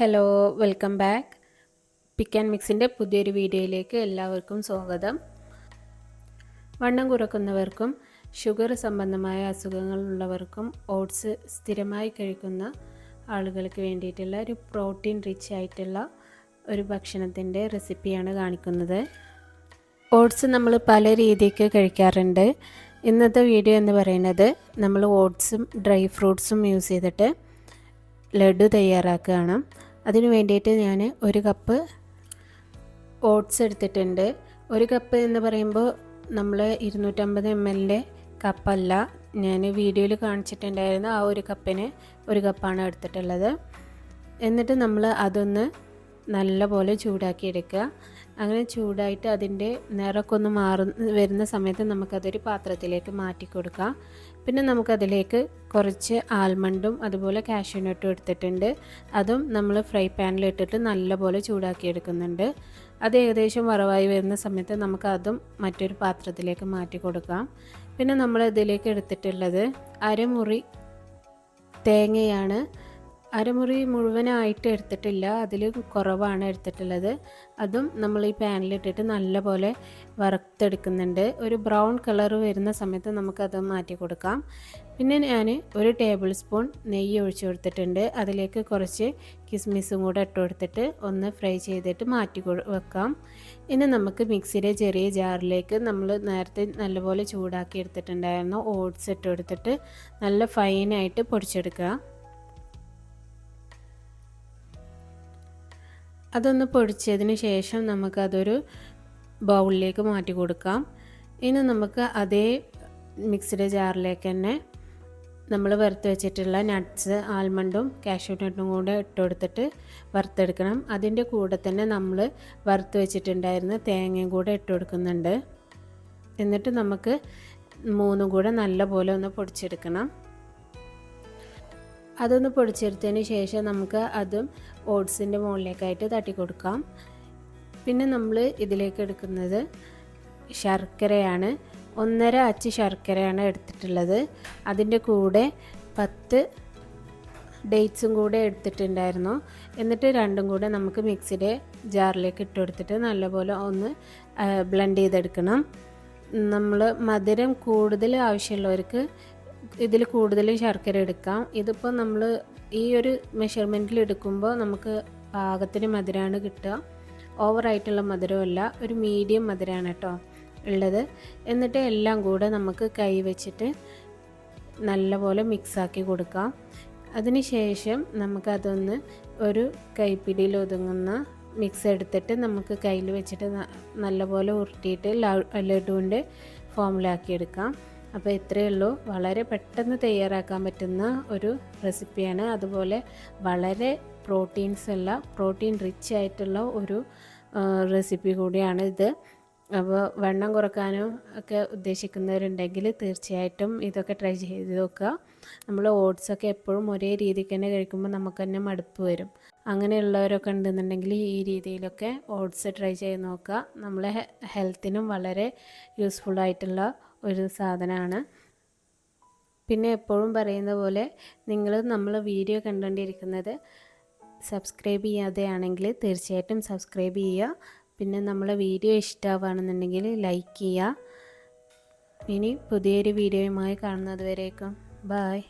Hello welcome back pick and മിക്സിന്റെ പുതിയൊരു വീഡിയോയിലേക്ക് എല്ലാവർക്കും സ്വാഗതം. വണ്ണം കുറക്കുന്നവർക്കും ഷുഗർ സംബന്ധമായ അസുഖങ്ങളുള്ളവർക്കും ഓട്സ് സ്ഥിരമായി കഴിക്കുന്ന ആളുകൾക്ക് വേണ്ടിയിട്ടുള്ള ഒരു പ്രോട്ടീൻ റിച്ച് ആയിട്ടുള്ള ഒരു ഭക്ഷണത്തിന്റെ റെസിപ്പിയാണ് കാണിക്കുന്നത്. ഓട്സ് നമ്മൾ പല രീതിക്ക് കഴിക്കാറുണ്ട്. ഇന്നത്തെ വീഡിയോ എന്ന് പറയുന്നത് നമ്മൾ ഓട്സും ഡ്രൈ ഫ്രൂട്ട്സും യൂസ് ചെയ്തിട്ട് ലഡു തയ്യാറാക്കുകയാണ്. അതിന് വേണ്ടിയിട്ട് ഞാൻ ഒരു കപ്പ് ഓട്സ് എടുത്തിട്ടുണ്ട്. ഒരു കപ്പ് എന്ന് പറയുമ്പോൾ നമ്മൾ ഇരുന്നൂറ്റമ്പത് എം എല്ലിന്റെ കപ്പല്ല. ഞാൻ വീഡിയോയിൽ കാണിച്ചിട്ടുണ്ടായിരുന്നു ആ ഒരു കപ്പിന് ഒരു കപ്പാണ് എടുത്തിട്ടുള്ളത്. എന്നിട്ട് നമ്മൾ അതൊന്ന് നല്ലപോലെ ചൂടാക്കി എടുക്കുക അങ്ങനെ ചൂടായിട്ട് അതിന്റെ നിറമൊക്കെ ഒന്ന് വരുന്ന സമയത്ത് നമുക്കതൊരു പാത്രത്തിലേക്ക് മാറ്റി കൊടുക്കാം പിന്നെ നമുക്കതിലേക്ക് കുറച്ച് ആൽമണ്ടും അതുപോലെ കാഷ്യൂനട്ടും എടുത്തിട്ടുണ്ട്. അതും നമ്മൾ ഫ്രൈ പാനിൽ ഇട്ടിട്ട് നല്ലപോലെ ചൂടാക്കി എടുക്കുന്നുണ്ട് അത് ഏകദേശം വറവായി വരുന്ന സമയത്ത് നമുക്ക് അതും മറ്റൊരു പാത്രത്തിലേക്ക് മാറ്റി കൊടുക്കാം പിന്നെ നമ്മൾ ഇതിലേക്ക് എടുത്തിട്ടുള്ളത് അരമുറി തേങ്ങയാണ്. അരമുറി മുഴുവനായിട്ട് എടുത്തിട്ടില്ല. അതിൽ കുറവാണ് എടുത്തിട്ടുള്ളത്. അതും നമ്മൾ ഈ പാനിലിട്ടിട്ട് നല്ലപോലെ വറുത്തെടുക്കുന്നുണ്ട്. ഒരു ബ്രൗൺ കളർ വരുന്ന സമയത്ത് നമുക്കത് മാറ്റി കൊടുക്കാം. പിന്നെ ഞാൻ ഒരു ടേബിൾ സ്പൂൺ നെയ്യ് ഒഴിച്ചു കൊടുത്തിട്ടുണ്ട്. അതിലേക്ക് കുറച്ച് കിസ്മിസും കൂടെ ഇട്ട് കൊടുത്തിട്ട് ഒന്ന് ഫ്രൈ ചെയ്തിട്ട് മാറ്റി വെക്കാം. ഇനി നമുക്ക് മിക്സിയുടെ ചെറിയ ജാറിലേക്ക് നമ്മൾ നേരത്തെ നല്ലപോലെ ചൂടാക്കി എടുത്തിട്ടുണ്ടായിരുന്നു ഓട്സ് ഇട്ട് കൊടുത്തിട്ട് നല്ല ഫൈനായിട്ട് പൊടിച്ചെടുക്കുക. അതൊന്ന് പൊടിച്ചതിന് ശേഷം നമുക്കതൊരു ബൗളിലേക്ക് മാറ്റി കൊടുക്കാം. ഇനി നമുക്ക് അതേ മിക്സിയുടെ ജാറിലേക്ക് തന്നെ നമ്മൾ വറുത്ത് വെച്ചിട്ടുള്ള നട്ട്സ് ആൽമണ്ടും കാഷ്യൂ നട്ടും കൂടെ ഇട്ട് കൊടുത്തിട്ട് വറുത്തെടുക്കണം. അതിന്റെ കൂടെ തന്നെ നമ്മൾ വറുത്ത് വെച്ചിട്ടുണ്ടായിരുന്ന തേങ്ങയും കൂടെ ഇട്ട് കൊടുക്കുന്നുണ്ട്. എന്നിട്ട് നമുക്ക് മൂന്നും കൂടെ നല്ലപോലെ ഒന്ന് പൊടിച്ചെടുക്കണം. അതൊന്ന് പൊടിച്ചെടുത്തതിന് ശേഷം നമുക്ക് അതും ഓട്സിന്റെ മുകളിലേക്കായിട്ട് തട്ടി കൊടുക്കാം പിന്നെ നമ്മൾ ഇതിലേക്ക് എടുക്കുന്നത് ശർക്കരയാണ്. ഒന്നര അച്ച് ശർക്കരയാണ് എടുത്തിട്ടുള്ളത്. അതിന്റെ കൂടെ പത്ത് ഡേറ്റ്സും കൂടെ എടുത്തിട്ടുണ്ടായിരുന്നു. എന്നിട്ട് രണ്ടും കൂടെ നമുക്ക് മിക്സിയുടെ ജാറിലേക്ക് ഇട്ട് കൊടുത്തിട്ട് നല്ലപോലെ ഒന്ന് ബ്ലെൻഡ് ചെയ്തെടുക്കണം. നമ്മൾ മധുരം കൂടുതൽ ആവശ്യമുള്ളവർക്ക് ഇതിൽ കൂടുതൽ ശർക്കര എടുക്കാം. ഇതിപ്പോൾ നമ്മൾ ഈ ഒരു മെഷർമെന്റിൽ എടുക്കുമ്പോൾ നമുക്ക് പാകത്തിന് മധുരമാണ് കിട്ടുക. ഓവറായിട്ടുള്ള മധുരമല്ല ഒരു മീഡിയം മധുരമാണ് കേട്ടോ ഉള്ളത്. എന്നിട്ട് എല്ലാം കൂടെ നമുക്ക് കൈ വെച്ചിട്ട് നല്ലപോലെ മിക്സാക്കി കൊടുക്കാം. അതിനുശേഷം നമുക്കതൊന്ന് ഒരു കൈപ്പിടിയിൽ ഒതുങ്ങുന്ന മിക്സ് എടുത്തിട്ട് നമുക്ക് കയ്യിൽ വെച്ചിട്ട് നല്ലപോലെ ഉരുട്ടിയിട്ട് ലഡുവിന്റെ ഫോമിലാക്കിയെടുക്കാം അപ്പോൾ ഇത്രയേ ഉള്ളൂ. വളരെ പെട്ടെന്ന് തയ്യാറാക്കാൻ പറ്റുന്ന ഒരു റെസിപ്പിയാണ്. അതുപോലെ വളരെ പ്രോട്ടീൻസ് ഉള്ള പ്രോട്ടീൻ റിച്ച് ആയിട്ടുള്ള ഒരു റെസിപ്പി കൂടിയാണ് ഇത്. അപ്പോൾ വെണ്ണം കുറക്കാനും ഒക്കെ ഉദ്ദേശിക്കുന്നവരുണ്ടെങ്കിൽ തീർച്ചയായിട്ടും ഇതൊക്കെ ട്രൈ ചെയ്ത് നോക്കുക. നമ്മൾ ഓട്സൊക്കെ എപ്പോഴും ഒരേ രീതിക്ക് തന്നെ കഴിക്കുമ്പോൾ നമുക്ക് തന്നെ മടുപ്പ് വരും. അങ്ങനെയുള്ളവരൊക്കെ ഉണ്ടെന്നുണ്ടെങ്കിൽ ഈ രീതിയിലൊക്കെ ഓട്സ് ട്രൈ ചെയ്ത് നോക്കുക. നമ്മളെ ഹെൽത്തിനും വളരെ യൂസ്ഫുൾ ആയിട്ടുള്ള ഒരു സാധനമാണ്. പിന്നെ എപ്പോഴും പറയുന്ന പോലെ നിങ്ങൾ നമ്മൾ വീഡിയോ കണ്ടുകൊണ്ടിരിക്കുന്നത് സബ്സ്ക്രൈബ് ചെയ്യാതെയാണെങ്കിൽ തീർച്ചയായിട്ടും സബ്സ്ക്രൈബ് ചെയ്യുക. പിന്നെ നമ്മളെ വീഡിയോ ഇഷ്ടമാവുകയാണെന്നുണ്ടെങ്കിൽ ലൈക്ക് ചെയ്യുക. ഇനി പുതിയൊരു വീഡിയോയുമായി കാണുന്നത് വരേക്കും. ബായ്